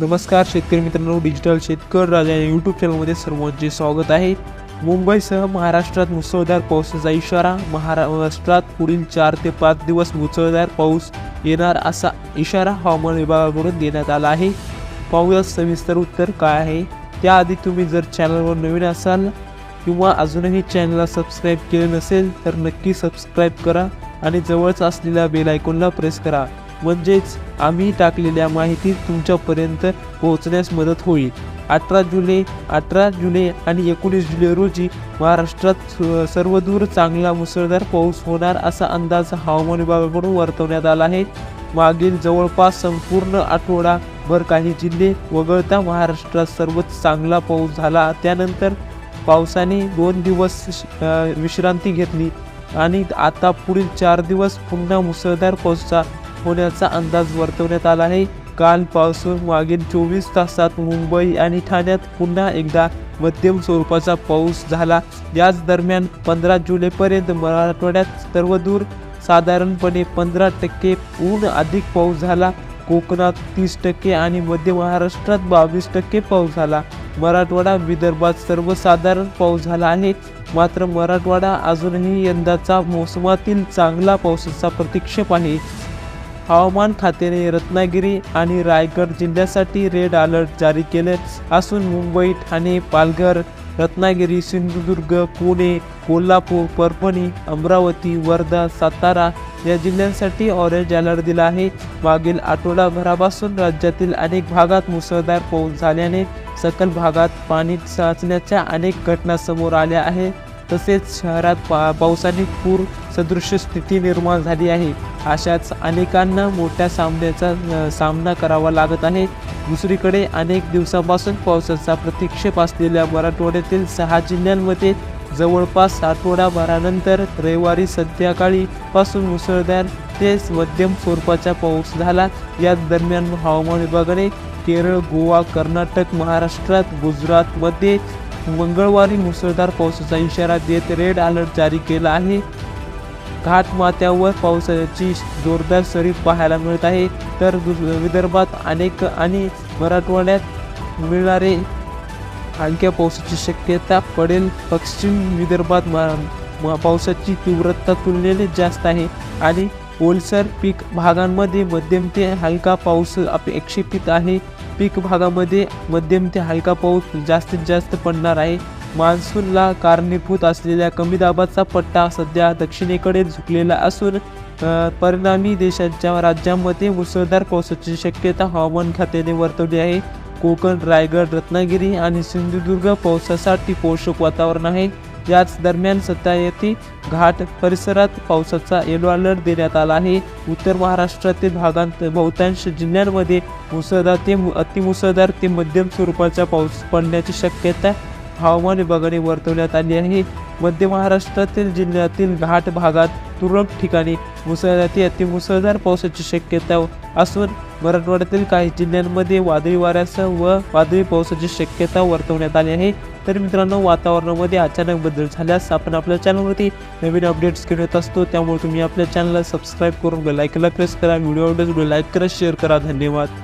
नमस्कार शेतकरी मित्रांनो डिजिटल शेतकर राजा या यूट्यूब चॅनलमध्ये सर्वांचे स्वागत आहे. मुंबईसह महाराष्ट्रात मुसळधार पावसाचा इशारा महाराष्ट्रात पुढील चार ते पाच दिवस मुसळधार पाऊस येणार असा इशारा हवामान विभागाकडून देण्यात आला आहे. पाहूया सविस्तर उत्तर काय आहे. त्याआधी तुम्ही जर चॅनलवर नवीन असाल किंवा अजूनही चॅनलला सबस्क्राईब केले नसेल तर नक्की सबस्क्राईब करा आणि जवळच असलेल्या बेल आयकॉनला प्रेस करा. म्हणजेच आम्ही टाकलेल्या माहिती तुमच्यापर्यंत पोहोचण्यास मदत होईल. अठरा जुलै अठरा जुलै आणि एकोणीस जुलै रोजी महाराष्ट्रात सर्वदूर चांगला मुसळधार पाऊस होणार असा अंदाज हवामान विभागाकडून वर्तवण्यात आला आहे. मागील जवळपास संपूर्ण आठवडाभर काही जिल्हे वगळता महाराष्ट्रात सर्वच चांगला पाऊस झाला. त्यानंतर पावसाने दोन दिवस विश्रांती घेतली आणि आता पुढील चार दिवस पुन्हा मुसळधार पाऊसचा होण्याचा अंदाज वर्तवण्यात आला आहे. कालपासून मागील चोवीस तासात मुंबई आणि ठाण्यात पुन्हा एकदा मध्यम स्वरूपाचा पाऊस झाला. याच दरम्यान पंधरा जुलैपर्यंत मराठवाड्यात सर्वदूर साधारणपणे पंधरा टक्के ऊन अधिक पाऊस झाला. कोकणात तीस टक्के आणि मध्य महाराष्ट्रात बावीस टक्के पाऊस झाला. मराठवाडा विदर्भात सर्वसाधारण पाऊस झाला आहे. मात्र मराठवाडा अजूनही यंदाचा मोसमातील चांगला पावसाचा प्रतीक्षेप आहे. हवामान खात्याने रत्नागिरी आणि रायगड जिल्ह्यासाठी रेड अलर्ट जारी केले. असून मुंबई ठाणे पालघर रत्नागिरी सिंधुदुर्ग पुणे कोल्हापूर परभणी अमरावती वर्धा सातारा या जिल्ह्यांसाठी ऑरेंज अलर्ट दिला आहे. मागील आठवडाभरापासून राज्यातील अनेक भागात मुसळधार पाऊस झाल्याने सकल भागात पाणी साचण्याच्या अनेक घटना समोर आल्या आहेत. तसेच शहरात पा पावसाने पूर सदृश स्थिती निर्माण झाली आहे. अशाच अनेकांना मोठ्या सामन्याचा सामना करावा लागत आहे. दुसरीकडे अनेक दिवसापासून पावसाचा प्रतीक्षेप असलेल्या मराठवाड्यातील सहा जिल्ह्यांमध्ये जवळपास आठवडाभरानंतर रविवारी संध्याकाळी पासून मुसळधार ते मध्यम स्वरूपाचा पाऊस झाला. या दरम्यान हवामान विभागाने केरळ गोवा कर्नाटक महाराष्ट्रात गुजरातमध्ये मंगळवारी मुसळधार पावसाचा इशारा देत रेड अलर्ट जारी केला आहे. घाटमाथ्यावर पावसाची जोरदार सरी पाहायला मिळत आहे. तर विदर्भात अनेक आणि मराठवाड्यात मिळणारे हलक्या पावसाची शक्यता पडेल. पश्चिम विदर्भात मा- पावसाची तीव्रता तुलनेने जास्त आहे आणि ओलसर पीक भागांमध्ये मध्यम ते हलका पाऊस अपेक्षित आहे. पीक भागामध्ये मध्यम ते हलका पाऊस जास्तीत जास्त पडणार आहे. मान्सूनला कारणीभूत असलेल्या कमी दाबाचा पट्टा सध्या दक्षिणेकडे झुकलेला असून परिणामी देशाच्या राज्यांमध्ये मुसळधार पावसाची शक्यता हवामान खात्याने वर्तवली आहे. कोकण रायगड रत्नागिरी आणि सिंधुदुर्ग पावसासाठी पोषक वातावरण आहे. याच दरम्यान सध्या येथे घाट परिसरात पावसाचा येलो अलर्ट देण्यात आला आहे. उत्तर महाराष्ट्रातील भागांत बहुतांश जिल्ह्यांमध्ये मुसळधार ते अतिमुसळधार ते मध्यम स्वरूपाचा पाऊस पडण्याची शक्यता हवामान विभागाने वर्तवण्यात आली आहे. मध्य महाराष्ट्रातील जिल्ह्यातील घाट भागात तुरळक ठिकाणी मुसळधार ते अतिमुसळधार पावसाची शक्यता असून मराठवाड्यातील काही जिल्ह्यांमध्ये वादळी वाऱ्यासह व वादळी पावसाची शक्यता वर्तवण्यात आली आहे. तर मित्रांनो वातावरणामध्ये अचानक बदल झाल्यास आपण आपल्या चॅनलवरती नवीन अपडेट्स घेत असतो. त्यामुळे तुम्ही आपल्या चॅनलला सबस्क्राईब करून लाईकला प्रेस करा. व्हिडिओ आवडल्यास लाईक करा शेअर करा. धन्यवाद.